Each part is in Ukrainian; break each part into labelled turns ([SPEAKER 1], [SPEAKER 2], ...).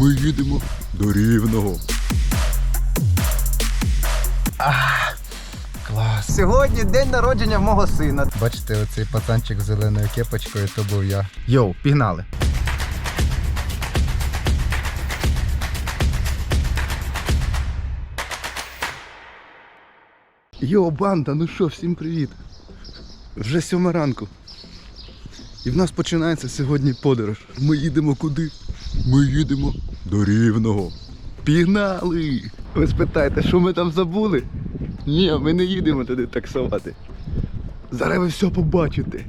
[SPEAKER 1] Ми їдемо до рівного.
[SPEAKER 2] Клас. Сьогодні день народження мого сина. Бачите, оцей пацанчик з зеленою кепочкою, то був я. Йоу, пігнали.
[SPEAKER 1] Йо, банда, ну що, всім привіт. Вже сьома ранку. І в нас починається сьогодні подорож. Ми їдемо куди? Ми їдемо до рівного. Пігнали! Ви спитаєте, що ми там забули? Ні, ми не їдемо туди таксувати. Зараз ви все побачите.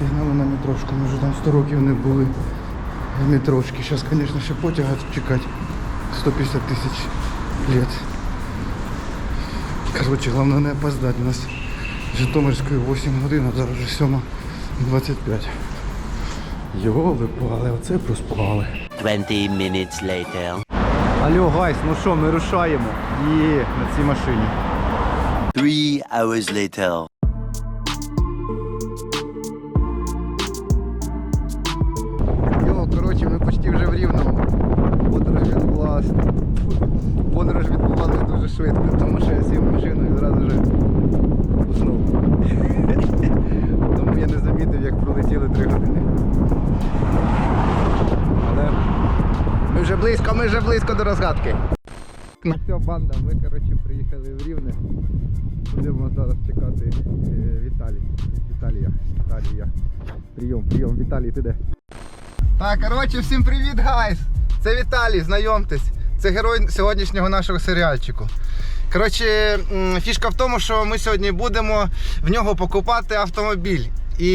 [SPEAKER 2] Пігнали на метрошку, ми вже там 100 років не були в метрошки. Зараз, звісно, ще потяга чекати 150 тисяч лет. Коротше, головне не опоздати. У нас Житомирської 8 годин, а зараз вже 7.25. Йоли пали, оце проспали.
[SPEAKER 3] 20 minutes later.
[SPEAKER 2] Алло, гайс, ну що, ми рушаємо. Є, на цій машині.
[SPEAKER 3] Three hours later.
[SPEAKER 2] До розгадки. Ну все, банда, ми коротше приїхали в Рівне. Будемо зараз чекати е, Віталій. Віталія. Віталія. Прийом, прийом, Віталій, ти де? Так, коротше, всім привіт, гайс! Це Віталій, знайомтесь. Це герой сьогоднішнього нашого серіальчику. Коротше, фішка в тому, що ми сьогодні будемо в нього покупати автомобіль. І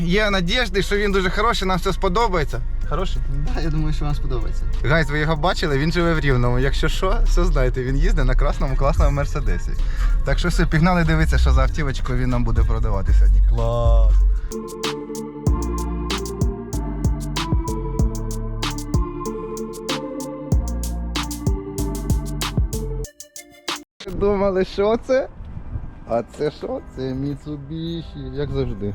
[SPEAKER 2] є надіжди, що він дуже хороший, нам все сподобається. Хороший?
[SPEAKER 4] Да, я думаю, що вам сподобається.
[SPEAKER 2] Гайс, ви його бачили, він живе в Рівному. Якщо що, все знаєте, він їздить на красному класному мерседесі. Так що все, пігнали дивитися, що за автівочку він нам буде продавати сьогодні. Клас! Думали, що це? А це що? Це Mitsubishi, як завжди.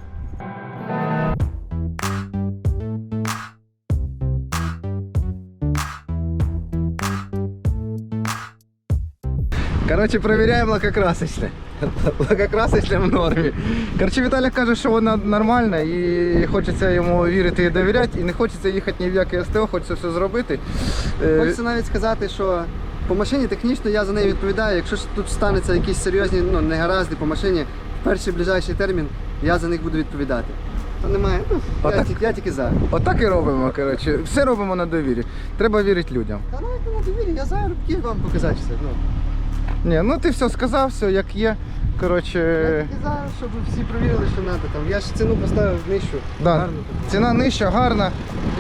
[SPEAKER 2] Коротше, перевіряємо лакокрасочне. Лакокрасочне в нормі. Коротше, Віталій каже, що вона нормальна і хочеться йому вірити і довіряти, і не хочеться їхати ні в яке СТО, хочеться все зробити. Е,
[SPEAKER 4] Хочеться навіть сказати, що по машині технічно я за неї відповідаю. Якщо ж тут станеться якісь серйозні ну, негаразди по машині, в перший ближайший термін я за них буду відповідати. То немає. Ну, я, тільки, я тільки за.
[SPEAKER 2] Отак і робимо, коротше. Все робимо на довірі. Треба вірити людям.
[SPEAKER 4] Та навіть на довірі, я за руки вам показати все. Ну,
[SPEAKER 2] Ні, ну ти все сказав, все як є. Коротше.
[SPEAKER 4] я за, щоб всі провірили, що треба там. Я ж ціну поставив нижчу.
[SPEAKER 2] Да.
[SPEAKER 4] Гарно.
[SPEAKER 2] Ціна нижча, гарна.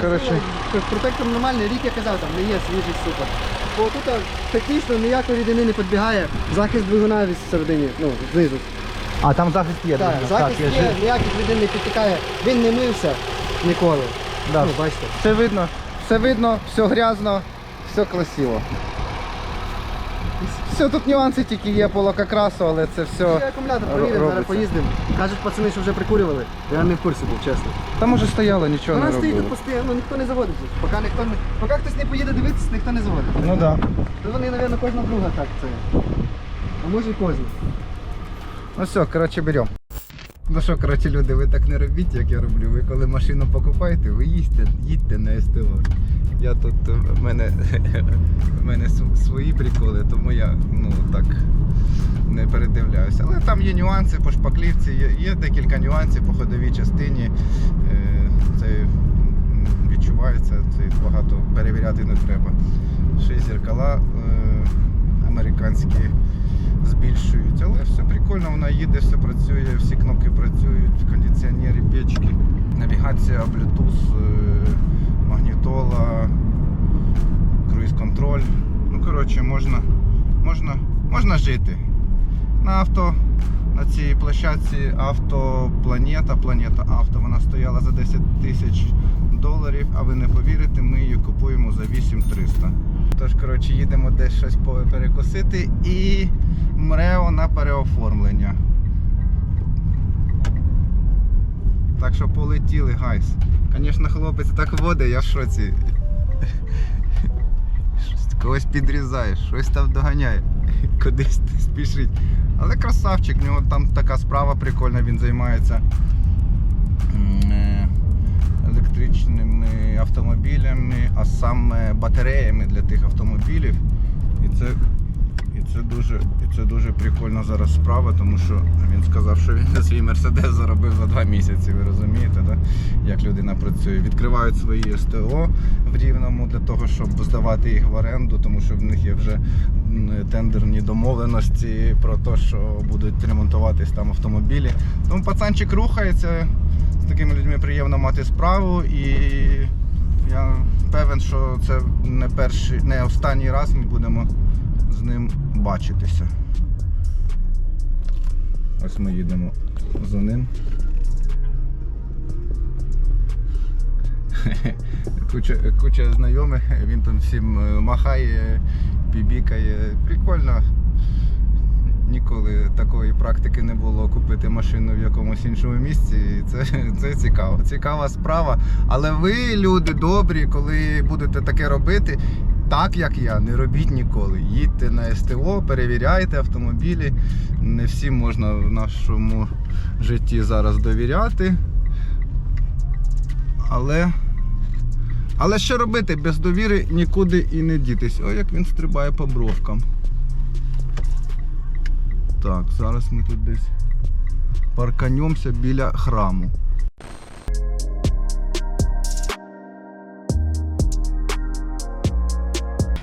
[SPEAKER 2] Коротше.
[SPEAKER 4] Протектор нормальний, рік я казав, там не є свіжий супер. Бо тут технічно ніякої рідини не підбігає. Захист двигуна від середині, ну, знизу.
[SPEAKER 2] А там захист є.
[SPEAKER 4] Так,
[SPEAKER 2] дуже.
[SPEAKER 4] захист
[SPEAKER 2] я
[SPEAKER 4] є,
[SPEAKER 2] ж-
[SPEAKER 4] ніяких рідин не підтікає. Він не мився ніколи.
[SPEAKER 2] Да.
[SPEAKER 4] Ну, бачите.
[SPEAKER 2] Все видно, все видно, все грязно, все красиво. Все, тут нюанси тільки є по лакокрасу, але це все.
[SPEAKER 4] Я акумулятор провірив, зараз
[SPEAKER 2] робиться.
[SPEAKER 4] поїздимо. Кажуть, пацани, що вже прикурювали. Я не в курсі був, чесно.
[SPEAKER 2] Там уже стояло, нічого
[SPEAKER 4] Вона
[SPEAKER 2] не
[SPEAKER 4] стоїть тут постійно, ну ніхто не заводить. тут. Поки ніхто не. Поки хтось не поїде дивитися, ніхто не заводить.
[SPEAKER 2] Ну так. Да.
[SPEAKER 4] То вони, мабуть, кожна друга так це. А може і кожна.
[SPEAKER 2] Ну все, коротше, беремо. Ну що, коротше, люди, ви так не робіть, як я роблю. Ви коли машину покупаєте, ви їдьте, їдьте на СТО. Я тут е, в мене, в мене свої приколи, тому я ну так не передивляюся. Але там є нюанси по шпаклівці, є, є декілька нюансів по ходовій частині. Е, Це відчувається, це багато перевіряти не треба. Ще зеркала е, американські збільшують, але все прикольно, вона їде, все працює, всі кнопки працюють, кондиціонери, печки, навігація, Bluetooth, е, магнітола, круїз-контроль. Ну, коротше, можна, можна, можна жити. на авто. На цій площадці автопланета, планета авто, вона стояла за 10 тисяч доларів, а ви не повірите, ми її купуємо за 8300. Тож, коротше, їдемо десь щось перекусити і мрео на переоформлення. Так що полетіли, гайс. Звісно, хлопець так водить, я в шоці. Когось підрізає, щось там доганяє, кудись спішить. Але красавчик, в нього там така справа прикольна, він займається е, електричними автомобілями, а саме батареями для тих автомобілів. І це, це, дуже, це дуже прикольна зараз справа, тому що він сказав, що він свій мерседес заробив за два місяці. Ви розумієте, да? як людина працює? Відкривають свої СТО в Рівному для того, щоб здавати їх в оренду, тому що в них є вже тендерні домовленості про те, що будуть ремонтуватись там автомобілі. Тому пацанчик рухається. З такими людьми приємно мати справу і я певен, що це не перший, не останній раз ми будемо ним бачитися. Ось ми їдемо за ним. Куча, куча знайомих, він там всім е, махає, бібікає. Прикольно. Ніколи такої практики не було купити машину в якомусь іншому місці. Це, це цікаво. Цікава справа. Але ви, люди добрі, коли будете таке робити, так як я, не робіть ніколи. Їдьте на СТО, перевіряйте автомобілі. Не всім можна в нашому житті зараз довіряти. Але. Але що робити? Без довіри нікуди і не дітись. О, як він стрибає по бровкам. Так, зараз ми тут десь парканемося біля храму.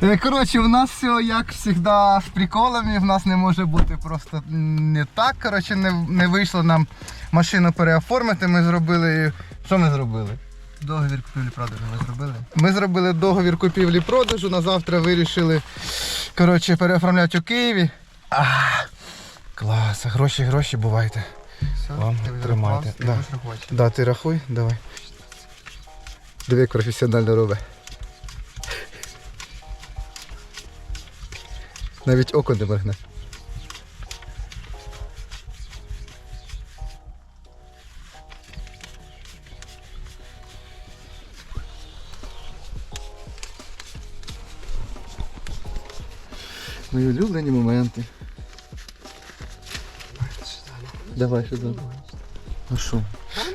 [SPEAKER 2] Коротше, у нас все як завжди з приколами, в нас не може бути просто не так. Коротше, не, не вийшло нам машину переоформити. Ми зробили. Що ми зробили?
[SPEAKER 4] Договір купівлі-продажу ми зробили.
[SPEAKER 2] Ми зробили договір купівлі-продажу. На завтра вирішили коротше, переоформляти у Києві. А, клас, гроші, гроші бувайте.
[SPEAKER 4] Все,
[SPEAKER 2] Вам тримайте,
[SPEAKER 4] ти
[SPEAKER 2] да. Да, ти рахуй, давай. Диви, як професіонально робить. Навіть око не моргне. Мої улюблені моменти. Давай сюди. Ну що?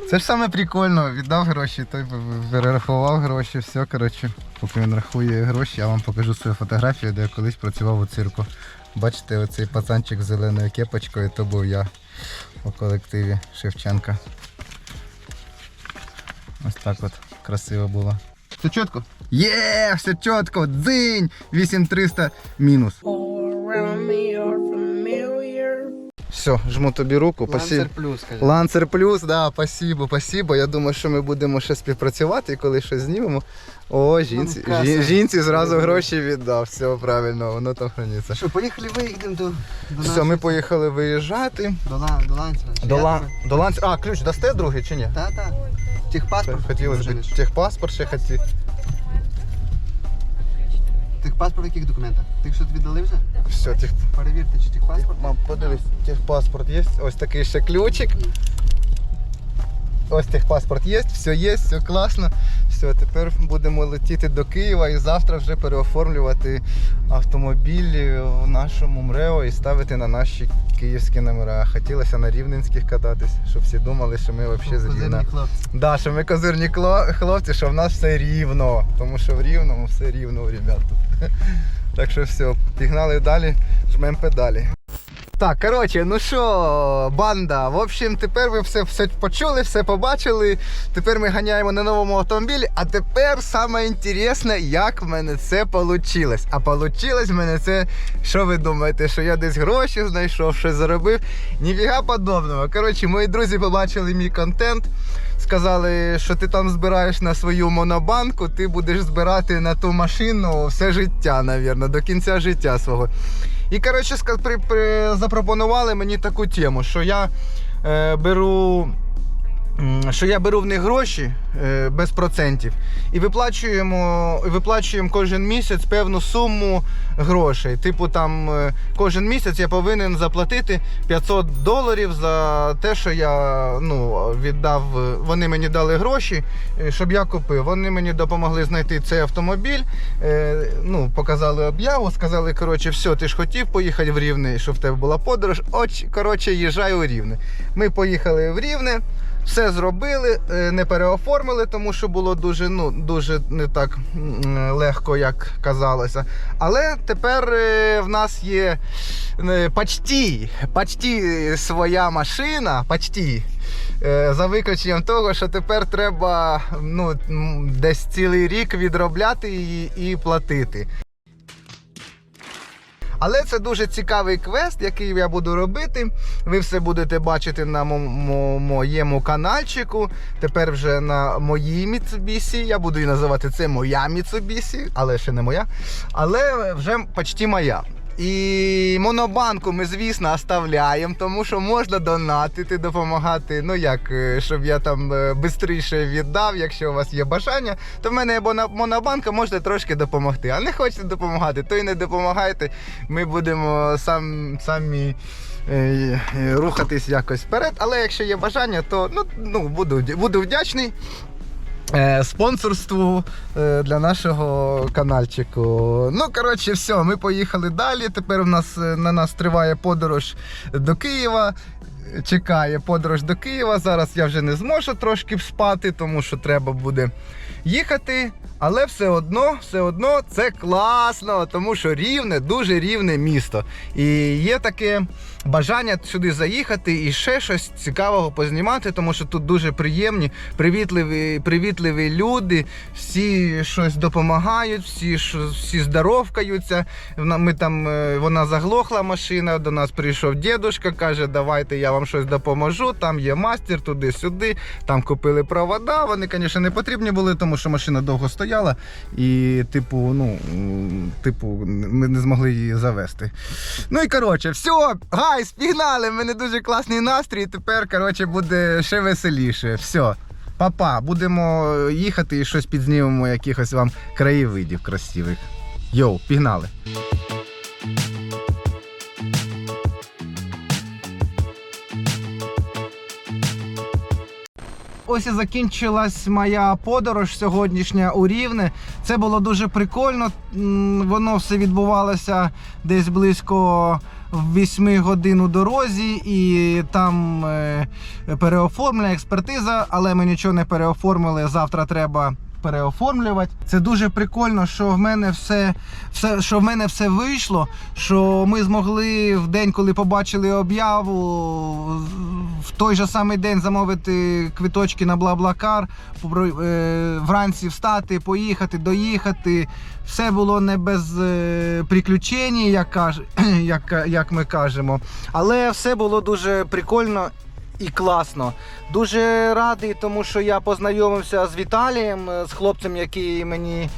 [SPEAKER 2] Це ж саме прикольно, віддав гроші, той перерахував гроші, все, коротше. Поки він рахує гроші, я вам покажу свою фотографію, де я колись працював у цирку. Бачите, оцей пацанчик з зеленою кепочкою, то був я у колективі Шевченка. Ось так от красиво було. Все чітко? Є, все чітко, дзинь! 8300 мінус. Все, жму тобі руку.
[SPEAKER 4] Лансер плюс, каже.
[SPEAKER 2] Ланцер плюс, да, спасибо, спасибо. Я думаю, що ми будемо ще співпрацювати і коли щось знімемо. О, жінці,
[SPEAKER 4] Ну,
[SPEAKER 2] жін- жінці зразу гроші віддав. Все правильно, воно там храниться.
[SPEAKER 4] Що, поїхали виїдемо до, до
[SPEAKER 2] Все, ми поїхали виїжджати.
[SPEAKER 4] До, Лан- до Ланцера.
[SPEAKER 2] До, лан... до ланц... А, ключ дасте другий чи ні?
[SPEAKER 4] Та, та. Техпаспорт.
[SPEAKER 2] Хотілося б техпаспорт ще хотіти.
[SPEAKER 4] Техпаспорт в яких документах? Ти що віддали вже?
[SPEAKER 2] Все, тех...
[SPEAKER 4] Перевірте, чи техпаспорт.
[SPEAKER 2] Мам, подивись, техпаспорт є. Ось такий ще ключик. Ось техпаспорт є, все є, все класно. Все, тепер будемо летіти до Києва і завтра вже переоформлювати автомобілі в нашому МРЕО і ставити на наші київські номера. Хотілося на рівненських кататись, щоб всі думали, що ми взагалі з Рівна.
[SPEAKER 4] Хлопці.
[SPEAKER 2] Да, що ми козирні хлопці, що в нас все рівно. Тому що в рівному все рівно у ребят тут. Так що все, пігнали далі, жмемо педалі. Так, коротше, ну що, банда. В общем, тепер ви все, все почули, все побачили. Тепер ми ганяємо на новому автомобілі. А тепер саме інтересне, як в мене це вийшло. А вийшло в мене це, що ви думаєте, що я десь гроші знайшов, щось заробив? Ніфіга подобного. Коротше, мої друзі побачили мій контент. Сказали, що ти там збираєш на свою монобанку, ти будеш збирати на ту машину все життя, навірно, до кінця життя свого. І коротше запропонували мені таку тему, що я е, беру. Що я беру в них гроші е, без процентів і виплачуємо, виплачуємо кожен місяць певну суму грошей. Типу, там е, кожен місяць я повинен заплатити 500 доларів за те, що я ну, віддав. е, Вони мені дали гроші, щоб я купив. Вони мені допомогли знайти цей автомобіль. Ну, показали об'яву, сказали, коротше, все, ти ж хотів поїхати в Рівне, щоб в тебе була подорож. От, коротше, їжджай у Рівне. Ми поїхали в Рівне. Все зробили, е, не переоформили, тому що було дуже, ну, дуже не так легко, як казалося. Але тепер е, в нас є е, почти, почти своя машина, почти. Е, За виключенням того, що тепер треба ну, десь цілий рік відробляти її і платити. Але це дуже цікавий квест, який я буду робити. Ви все будете бачити на мо- мо- моєму каналчику. Тепер вже на моїй Mitsubishi. Я буду її називати це моя Mitsubishi, але ще не моя. Але вже почти моя. І монобанку ми, звісно, оставляємо, тому що можна донатити, допомагати. Ну як, е, щоб я там швидше віддав, якщо у вас є бажання, то в мене є монобанка, можете трошки допомогти. А не хочете допомагати, то і не допомагайте. Ми будемо сам, самі. е, е, Рухатись якось вперед, але якщо є бажання, то ну, ну, буду, буду вдячний е, спонсорству е, для нашого каналчику. Ну, коротше, все, ми поїхали далі. Тепер у нас е, на нас триває подорож до Києва. Чекає подорож до Києва. Зараз я вже не зможу трошки спати, тому що треба буде їхати. Але все одно, все одно це класно, тому що рівне, дуже рівне місто. І є таке бажання сюди заїхати і ще щось цікавого познімати, тому що тут дуже приємні, привітливі, привітливі люди, всі щось допомагають, всі, всі здоровкаються. Ми там, е, вона заглохла машина, до нас прийшов дідушка, каже, давайте я вам щось допоможу. Там є мастер, туди-сюди. Там купили провода. Вони, звісно, не потрібні були, тому що машина довго стояла. І, типу, ну, типу, ми не змогли її завести. Ну і коротше, все, гайс, пігнали! мене дуже класний настрій. Тепер, коротше, буде ще веселіше. Все. Папа, будемо їхати і щось підзнімемо, якихось вам краєвидів красивих. Йоу, пігнали. Ось і закінчилась моя подорож сьогоднішня у Рівне. Це було дуже прикольно. Воно все відбувалося десь близько 8 годин у дорозі, і там переоформлена експертиза, але ми нічого не переоформили. Завтра треба переоформлювати. Це дуже прикольно, що в мене все, все, що в мене все вийшло. Що ми змогли в день, коли побачили об'яву, в той же самий день замовити квиточки на Блаблакар, е, вранці встати, поїхати, доїхати. Все було не без е, приключень, як, як, як ми кажемо. Але все було дуже прикольно і класно. Дуже радий, тому що я познайомився з Віталієм, е, з хлопцем, який мені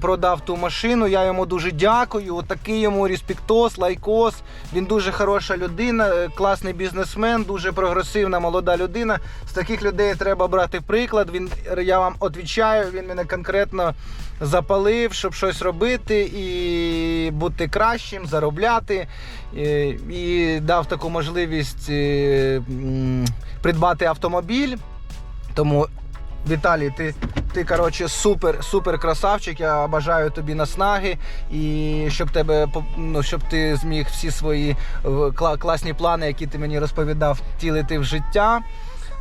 [SPEAKER 2] продав ту машину. Я йому дуже дякую. Отакий йому респектос, лайкос. Він дуже хороша людина, е, класний бізнесмен, дуже прогресивна молода людина. З таких людей треба брати приклад. Він, я вам відповідаю, він мене конкретно запалив, щоб щось робити і бути кращим, заробляти. І, дав таку можливість е, придбати автомобіль. Тому, Віталій, ти, ти коротше, супер, супер красавчик. Я бажаю тобі наснаги і щоб тебе ну, щоб ти зміг всі свої е, кла- класні плани, які ти мені розповідав, втілити в життя.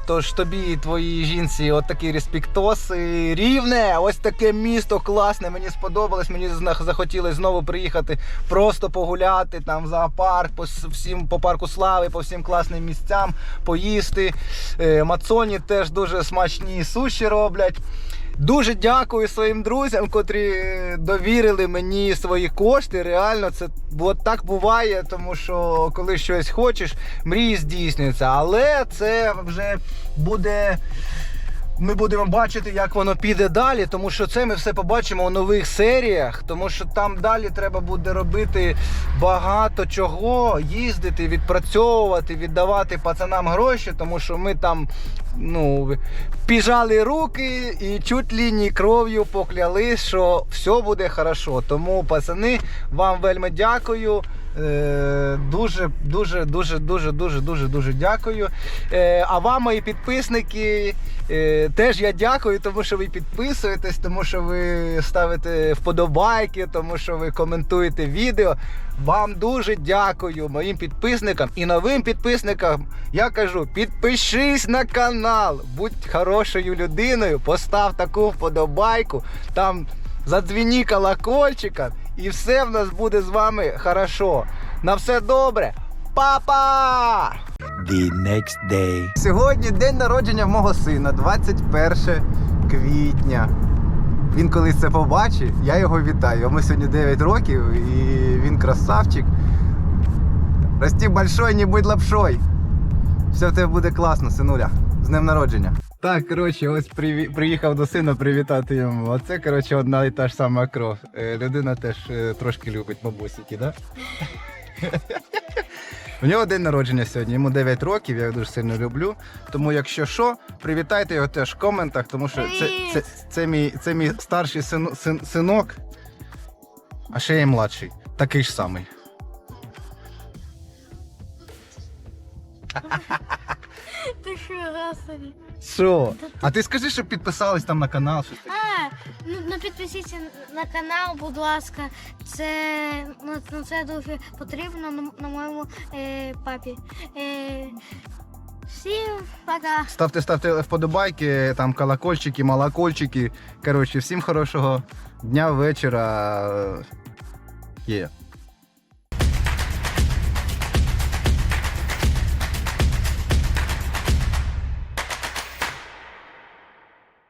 [SPEAKER 2] Тож тобі і твоїй жінці от такий респектос. І Рівне, ось таке місто класне. Мені сподобалось. Мені захотілося знову приїхати, просто погуляти там в зоопарк, по всім по парку слави, по всім класним місцям, поїсти. Е, Мацоні теж дуже смачні суші роблять. Дуже дякую своїм друзям, котрі довірили мені свої кошти. Реально, це бо так буває, тому що коли щось хочеш, мрії здійснюються. Але це вже буде ми будемо бачити, як воно піде далі, тому що це ми все побачимо у нових серіях, тому що там далі треба буде робити багато чого, їздити, відпрацьовувати, віддавати пацанам гроші, тому що ми там ну, піжали руки і чуть не кров'ю покляли, що все буде хорошо. Тому, пацани, вам вельми дякую. Е, Дуже, дуже, дуже, дуже, дуже, дуже, дуже дякую. Е, А вам, мої підписники, е, теж я дякую, тому що ви підписуєтесь, тому що ви ставите вподобайки, тому що ви коментуєте відео. Вам дуже дякую моїм підписникам і новим підписникам. Я кажу, підпишись на канал, будь хорошою людиною, постав таку вподобайку. Там задзвіні колокольчиком, і все в нас буде з вами хорошо. На все добре. Папа!
[SPEAKER 3] The next day.
[SPEAKER 2] Сьогодні день народження в мого сина, 21 квітня. Він колись це побачить, я його вітаю. Йому сьогодні 9 років і він красавчик. Рости большой, не будь лапшой. Все в тебе буде класно, синуля. З днем народження. Так, коротше, ось приві- приїхав до сина привітати йому. Оце, коротше, одна і та ж сама кров. Е, Людина теж е, трошки любить бабусики, так? Да? У нього день народження сьогодні, йому 9 років, я його дуже сильно люблю. Тому, якщо що, привітайте його теж в коментах, тому що це, це, це, мій, це мій старший син, син, синок, а ще є младший, такий ж самий.
[SPEAKER 5] Ти що, господи?
[SPEAKER 2] Що? А ти скажи, щоб підписались там на канал, щось таке.
[SPEAKER 5] А, ну, ну підпишіться на канал, будь ласка. Це, ну, ну, це дуже потрібно на, на моєму е, папі. Е, всім пока.
[SPEAKER 2] Ставте, ставте вподобайки, там колокольчики, молокольчики. Коротше, всім хорошого дня, вечора. Є.